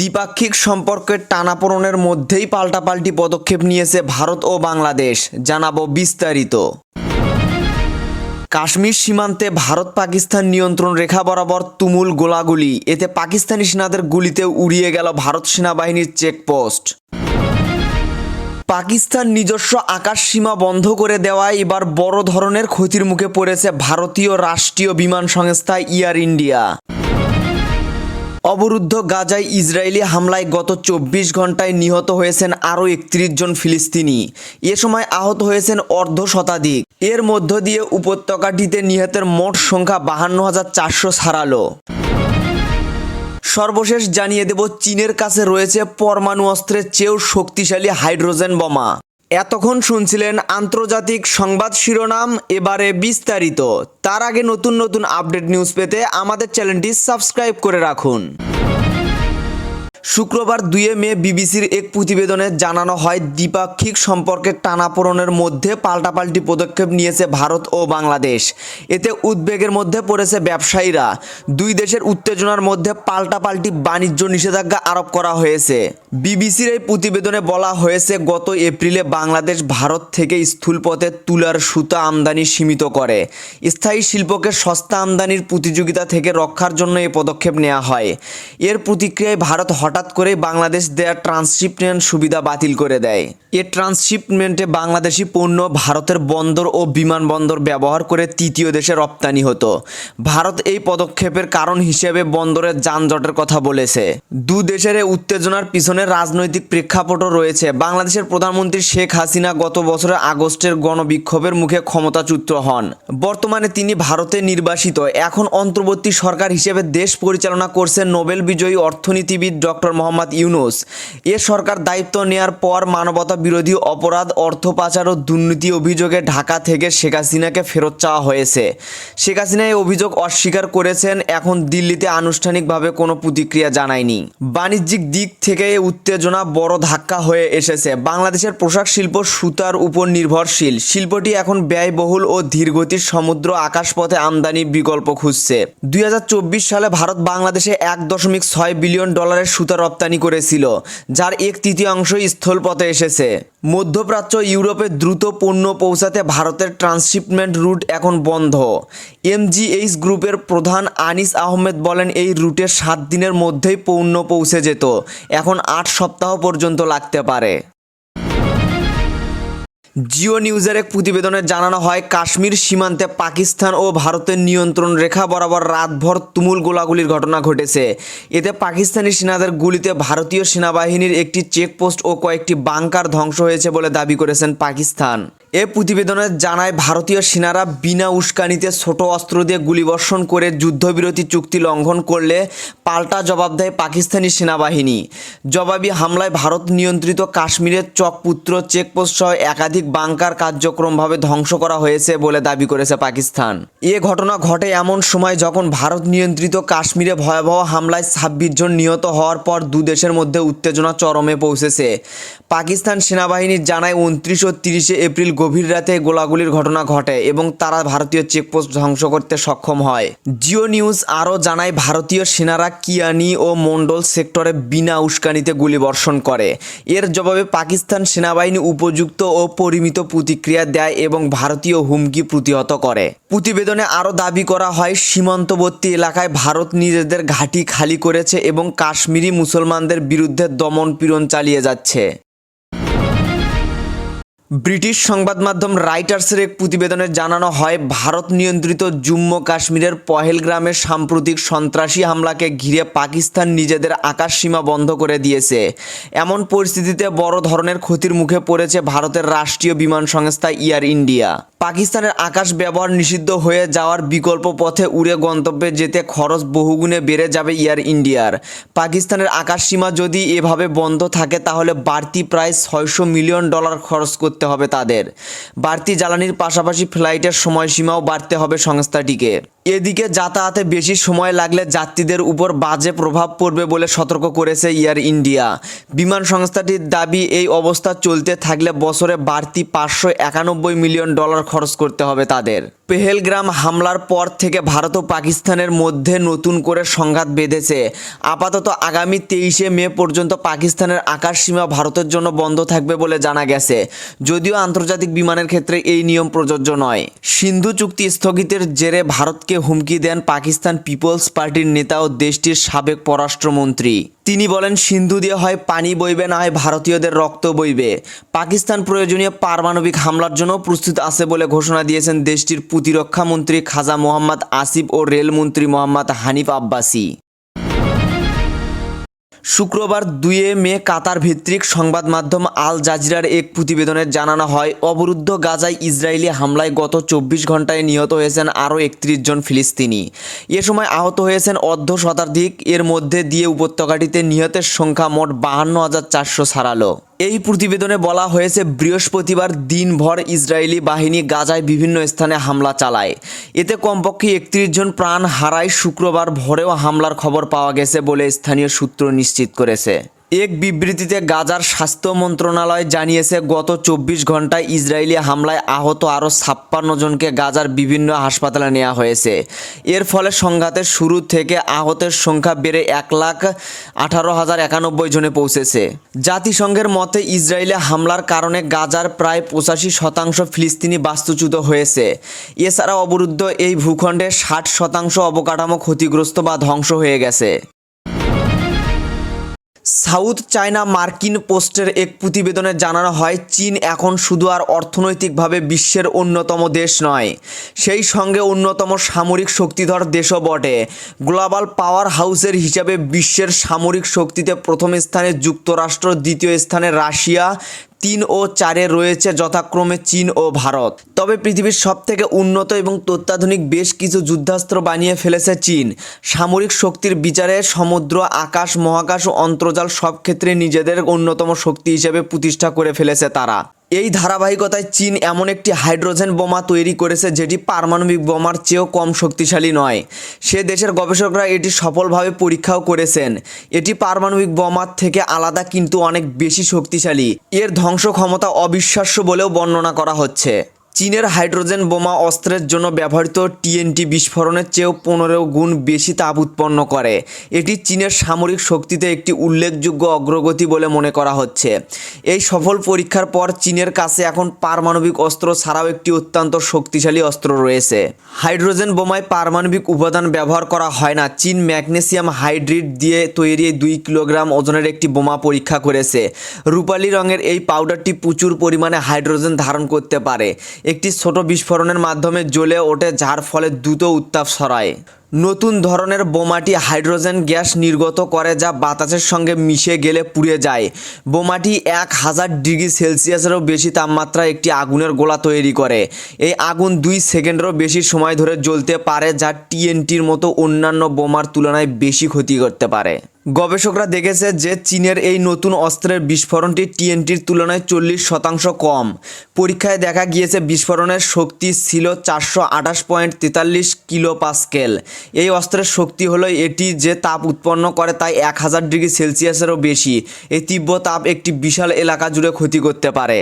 দ্বিপাক্ষিক সম্পর্কের টানাপোড়নের মধ্যেই পাল্টাপাল্টি পদক্ষেপ নিয়েছে ভারত ও বাংলাদেশ, জানাব বিস্তারিত। কাশ্মীর সীমান্তে ভারত পাকিস্তান নিয়ন্ত্রণ রেখা বরাবর তুমুল গোলাগুলি, এতে পাকিস্তানি সেনাদের গুলিতে উড়িয়ে গেল ভারত সেনাবাহিনীর চেকপোস্ট। পাকিস্তান নিজস্ব আকাশ সীমা বন্ধ করে দেওয়ায় এবার বড় ধরনের ক্ষতির মুখে পড়েছে ভারতীয় রাষ্ট্রীয় বিমান সংস্থা এয়ার ইন্ডিয়া। অবরুদ্ধ গাজায় ইসরায়েলি হামলায় গত চব্বিশ ঘন্টায় নিহত হয়েছেন আরও একত্রিশ জন ফিলিস্তিনি। এ সময় আহত হয়েছেন অর্ধ শতাধিক। এর মধ্য দিয়ে উপত্যকাটিতে নিহতের মোট সংখ্যা বাহান্ন হাজার চারশো ছাড়ালো। সর্বশেষ জানিয়ে দেব, চীনের কাছে রয়েছে পরমাণু অস্ত্রের চেয়েও শক্তিশালী হাইড্রোজেন বোমা। এতক্ষণ শুনছিলেন আন্তর্জাতিক সংবাদ শিরোনাম, এবারে বিস্তারিত। তার আগে নতুন নতুন আপডেট নিউজ পেতে আমাদের চ্যানেলটি সাবস্ক্রাইব করে রাখুন। শুক্রবার দুয়ে মে বিবিসির এক প্রতিবেদনে জানানো হয়, দ্বিপাক্ষিক সম্পর্কের টানাপোড়েনের মধ্যে পাল্টাপাল্টি পদক্ষেপ নিয়েছে ভারত ও বাংলাদেশ। এতে উদ্বেগের মধ্যে পড়েছে ব্যবসায়ীরা। দুই দেশের উত্তেজনার মধ্যে পাল্টাপাল্টি বাণিজ্য নিষেধাজ্ঞা আরোপ করা হয়েছে। বিবিসির এই প্রতিবেদনে বলা হয়েছে, গত এপ্রিলে বাংলাদেশ ভারত থেকে স্থূলপথে তুলার সুতা আমদানি সীমিত করে। স্থায়ী শিল্পকে সস্তা আমদানির প্রতিযোগিতা থেকে রক্ষার জন্য এই পদক্ষেপ নেওয়া হয়। এর প্রতিক্রিয়ায় ভারত হঠাৎ করে বাংলাদেশ দেয়া ট্রান্সশিপমেন্ট সুবিধা বাতিল করে দেয়। এ ট্রান্সশিপমেন্টে বাংলাদেশি পণ্য ভারতের বন্দর ও বিমানবন্দর ব্যবহার করে তৃতীয় দেশে রপ্তানি হতো। ভারত এই পদক্ষেপের কারণ হিসেবে বন্দরের যানজটের কথা বলেছে। দু দেশের উত্তেজনার পিছনে রাজনৈতিক প্রেক্ষাপটও রয়েছে। বাংলাদেশের প্রধানমন্ত্রী শেখ হাসিনা গত বছরের আগস্টের গণবিক্ষোভের মুখে ক্ষমতাচ্যুত হন। বর্তমানে তিনি ভারতে নির্বাসিত। এখন অন্তর্বর্তী সরকার হিসেবে দেশ পরিচালনা করছেন নোবেল বিজয়ী অর্থনীতিবিদ ডক্টর মোহাম্মদ ইউনুস। এ সরকার দায়িত্ব নেয়ার পর মানবতা বিরোধী অপরাধ, অর্থ পাচার ও দুর্নীতি অভিযোগে ঢাকা থেকে শেখ হাসিনাকে ফেরত চাওয়া হয়েছে। শেখ হাসিনা এই অভিযোগ অস্বীকার করেছেন, এখন দিল্লিতে আনুষ্ঠানিকভাবে কোনো প্রতিক্রিয়া জানায়নি। বাণিজ্যিক দিক থেকে উত্তেজনা বড় ধাক্কা হয়ে এসেছে। বাংলাদেশের পোশাক শিল্প সুতার উপর নির্ভরশীল। শিল্পটি এখন ব্যয়বহুল ও ধীরগতির সমুদ্র আকাশপথে আমদানি বিকল্প খুঁজছে। দুই হাজার চব্বিশ সালে ভারত বাংলাদেশে এক দশমিক ছয় বিলিয়ন ডলারের সুতা রপ্তানি করেছিল, যার এক তৃতীয়াংশই স্থলপথে এসেছে। মধ্যপ্রাচ্য ইউরোপে দ্রুত পণ্য পৌঁছাতে ভারতের ট্রান্সশিপমেন্ট রুট এখন বন্ধ। এমজিএইচ গ্রুপের প্রধান আনিস আহমেদ বলেন, এই রুটে সাত দিনের মধ্যেই পণ্য পৌঁছে যেত। এখন আট সপ্তাহ পর্যন্ত লাগতে পারে। জিও নিউজের এক প্রতিবেদনে জানানো হয়, কাশ্মীর সীমান্তে পাকিস্তান ও ভারতের নিয়ন্ত্রণ রেখা বরাবর রাতভর তুমুল গোলাগুলির ঘটনা ঘটেছে। এতে পাকিস্তানি সেনাদের গুলিতে ভারতীয় সেনাবাহিনীর একটি চেকপোস্ট ও কয়েকটি বাংকার ধ্বংস হয়েছে বলে দাবি করেছেন পাকিস্তান। এ প্রতিবেদনে জানায়, ভারতীয় সেনারা বিনা উস্কানিতে ছোট অস্ত্র দিয়ে গুলিবর্ষণ করে যুদ্ধবিরতি চুক্তি লঙ্ঘন করলে পাল্টা জবাব দেয় পাকিস্তানি সেনাবাহিনী। জবাবি হামলায় ভারত নিয়ন্ত্রিত কাশ্মীরের চকপুত্র চেকপোস্ট সহ একাধিক বাংকার কার্যক্রমভাবে ধ্বংস করা হয়েছে বলে দাবি করেছে পাকিস্তান। এ ঘটনা ঘটে এমন সময় যখন ভারত নিয়ন্ত্রিত কাশ্মীরে ভয়াবহ হামলায় ছাব্বিশ জন নিহত হওয়ার পর দু দেশের মধ্যে উত্তেজনা চরমে পৌঁছেছে। পাকিস্তান সেনাবাহিনী জানায়, উনত্রিশ ও তিরিশে এপ্রিল গভীর রাতে গোলাগুলির ঘটনা ঘটে এবং তারা ভারতীয় চেকপোস্ট ধ্বংস করতে সক্ষম হয়। জিও নিউজ আরও জানায়, ভারতীয় সেনারা কিয়ানি ও মন্ডল সেক্টরে বিনা উস্কানিতে গুলিবর্ষণ করে। এর জবাবে পাকিস্তান সেনাবাহিনী উপযুক্ত ও পরিমিত প্রতিক্রিয়া দেয় এবং ভারতীয় হুমকি প্রতিহত করে। প্রতিবেদনে আরও দাবি করা হয়, সীমান্তবর্তী এলাকায় ভারত নিজেদের ঘাঁটি খালি করেছে এবং কাশ্মীরি মুসলমানদের বিরুদ্ধে দমন পীড়ন চালিয়ে যাচ্ছে। ব্রিটিশ সংবাদ মাধ্যম রাইটার্সের এক প্রতিবেদনে জানানো হয়, ভারত নিয়ন্ত্রিত জম্মু কাশ্মীরের পহেলগ্রামের সাম্প্রতিক সন্ত্রাসী হামলাকে ঘিরে পাকিস্তান নিজেদের আকাশ সীমা বন্ধ করে দিয়েছে। এমন পরিস্থিতিতে বড় ধরনের ক্ষতির মুখে পড়েছে ভারতের রাষ্ট্রীয় বিমান সংস্থা এয়ার ইন্ডিয়া। পাকিস্তানের আকাশ ব্যবহার নিষিদ্ধ হয়ে যাওয়ার বিকল্প পথে উড়ে গন্তব্যে যেতে খরচ বহুগুণে বেড়ে যাবে এয়ার ইন্ডিয়ার। পাকিস্তানের আকাশ সীমা যদি এভাবে বন্ধ থাকে, তাহলে বাড়তি প্রায় ছয়শো মিলিয়ন ডলার খরচ করতে হবে তাদের। বাড়তি জ্বালানির পাশাপাশি ফ্লাইটের সময়সীমাও বাড়তে হবে সংস্থাটিকে। এদিকে যাতায়াতে বেশি সময় লাগলে যাত্রীদের উপর বাজে প্রভাব পড়বে বলে সতর্ক করেছে এয়ার ইন্ডিয়া। বিমান সংস্থাটির দাবি, এই অবস্থা চলতে থাকলে বছরে বাড়তি পাঁচশো একানব্বই মিলিয়ন ডলার খরচ করতে হবে তাদের। পেহেলগ্রাম হামলার পর থেকে ভারত ও পাকিস্তানের মধ্যে নতুন করে সংঘাত বেঁধেছে। আপাতত আগামী তেইশে মে পর্যন্ত পাকিস্তানের আকাশ সীমা ভারতের জন্য বন্ধ থাকবে বলে জানা গেছে। যদিও আন্তর্জাতিক বিমানের ক্ষেত্রে এই নিয়ম প্রযোজ্য নয়। সিন্ধু চুক্তি স্থগিতের জেরে ভারতকে হুমকি দেন পাকিস্তান পিপলস পার্টির নেতা ও দেশটির সাবেক পররাষ্ট্রমন্ত্রী। তিনি বলেন, সিন্ধু দিয়ে হয় পানি বইবে, না হয় ভারতীয়দের রক্ত বইবে। পাকিস্তান প্রয়োজনীয় পারমাণবিক হামলার জন্য প্রস্তুত আছে বলে ঘোষণা দিয়েছেন দেশটির প্রতিরক্ষা মন্ত্রী খাজা মোহাম্মদ আসিফ ও রেলমন্ত্রী মোহাম্মদ হানিফ আব্বাসি। শুক্রবার দুয়ে মে কাতার ভিত্তিক সংবাদ মাধ্যম আল জাজিরার এক প্রতিবেদনে জানানো হয়, অবরুদ্ধ গাজায় ইসরায়েলি হামলায় গত চব্বিশ ঘন্টায় নিহত হয়েছেন আরও একত্রিশ জন ফিলিস্তিনি। এ সময় আহত হয়েছেন অর্ধ শতাধিক, এর মধ্যে দিয়ে উপত্যকাটিতে নিহতের সংখ্যা মোট বাহান্ন হাজার চারশো ছাড়ালো এই প্রতিবেদনে বলা হয়েছে, বৃহস্পতিবার দিনভর ইসরায়েলি বাহিনী গাজায় বিভিন্ন স্থানে হামলা চালায়। এতে কমপক্ষে একত্রিশ জন প্রাণ হারায়। শুক্রবার ভোরেও হামলার খবর পাওয়া গেছে বলে স্থানীয় সূত্র নিশ্চিত করেছে। এক বিবৃতিতে গাজার স্বাস্থ্য মন্ত্রণালয় জানিয়েছে, গত চব্বিশ ঘন্টায় ইসরায়েলি হামলায় আহত আরও ছাপ্পান্ন জনকে গাজার বিভিন্ন হাসপাতালে নেওয়া হয়েছে। এর ফলে সংঘাতের শুরু থেকে আহতের সংখ্যা বেড়ে এক লাখ আঠারো হাজার একানব্বই জনে পৌঁছেছে। জাতিসংঘের মতে, ইসরায়েলে হামলার কারণে গাজার প্রায় পঁচাশি শতাংশ ফিলিস্তিনি বাস্তুচ্যুত হয়েছে। এছাড়া অবরুদ্ধ এই ভূখণ্ডে ষাট শতাংশ অবকাঠামো ক্ষতিগ্রস্ত বা ধ্বংস হয়ে গেছে। সাউথ চায়না মার্কিন পোস্টের এক প্রতিবেদনে জানানো হয়, চীন এখন শুধু আর অর্থনৈতিকভাবে বিশ্বের অন্যতম দেশ নয়, সেই সঙ্গে অন্যতম সামরিক শক্তিধর দেশও বটে। গ্লোবাল পাওয়ার হাউসের হিসাবে বিশ্বের সামরিক শক্তিতে প্রথম স্থানে যুক্তরাষ্ট্র, দ্বিতীয় স্থানে রাশিয়া তিন ও চারে রয়েছে যথাক্রমে চীন ও ভারত। তবে পৃথিবীর সব থেকে উন্নত এবং অত্যাধুনিক বেশ কিছু যুদ্ধাস্ত্র বানিয়ে ফেলেছে চীন। সামরিক শক্তির বিচারে সমুদ্র, আকাশ, মহাকাশ ও অন্তর্জাল সব ক্ষেত্রে নিজেদের অন্যতম শক্তি হিসেবে প্রতিষ্ঠা করে ফেলেছে তারা। এই ধারাবাহিকতায় চীন এমন একটি হাইড্রোজেন বোমা তৈরি করেছে যেটি পারমাণবিক বোমার চেয়েও কম শক্তিশালী নয়। সে দেশের গবেষকরা এটি সফলভাবে পরীক্ষাও করেছেন। এটি পারমাণবিক বোমার থেকে আলাদা কিন্তু অনেক বেশি শক্তিশালী। এর ধ্বংস ক্ষমতা অবিশ্বাস্য বলেও বর্ণনা করা হচ্ছে। চীনের হাইড্রোজেন বোমা অস্ত্রের জন্য ব্যবহৃত টিএনটি বিস্ফোরণের চেয়েও পনেরো গুণ বেশি তাপ উৎপন্ন করে। এটি চীনের সামরিক শক্তিতে একটি উল্লেখযোগ্য অগ্রগতি বলে মনে করা হচ্ছে। এই সফল পরীক্ষার পর চীনের কাছে এখন পারমাণবিক অস্ত্র ছাড়াও একটি অত্যন্ত শক্তিশালী অস্ত্র রয়েছে। হাইড্রোজেন বোমায় পারমাণবিক উপাদান ব্যবহার করা হয় না। চীন ম্যাগনেসিয়াম হাইড্রিড দিয়ে তৈরি দুই কিলোগ্রাম ওজনের একটি বোমা পরীক্ষা করেছে। রূপালী রঙের এই পাউডারটি প্রচুর পরিমাণে হাইড্রোজেন ধারণ করতে পারে। একটি ছোট বিস্ফোরণের মাধ্যমে জ্বলে ওঠে, যার ফলে দ্রুত উত্তাপ ছড়ায়। নতুন ধরনের বোমাটি হাইড্রোজেন গ্যাস নির্গত করে, যা বাতাসের সঙ্গে মিশে গেলে পুড়ে যায়। বোমাটি এক হাজার ডিগ্রি সেলসিয়াসেরও বেশি তাপমাত্রায় একটি আগুনের গোলা তৈরি করে। এই আগুন দুই সেকেন্ডেরও বেশি সময় ধরে জ্বলতে পারে, যা টিএনটির মতো অন্যান্য বোমার তুলনায় বেশি ক্ষতি করতে পারে। গবেষকরা দেখেছে যে চীনের এই নতুন অস্ত্রের বিস্ফোরণটি টিএনটির তুলনায় চল্লিশ শতাংশ কম। পরীক্ষায় দেখা গিয়েছে বিস্ফোরণের শক্তি ছিল চারশো আঠাশ পয়েন্ট তেতাল্লিশ কিলো পাস্কেল এই অস্ত্রের শক্তি হলো এটি যে তাপ উৎপন্ন করে তাই এক হাজার ডিগ্রি সেলসিয়াসেরও বেশি। এই তীব্র তাপ একটি বিশাল এলাকা জুড়ে ক্ষতি করতে পারে।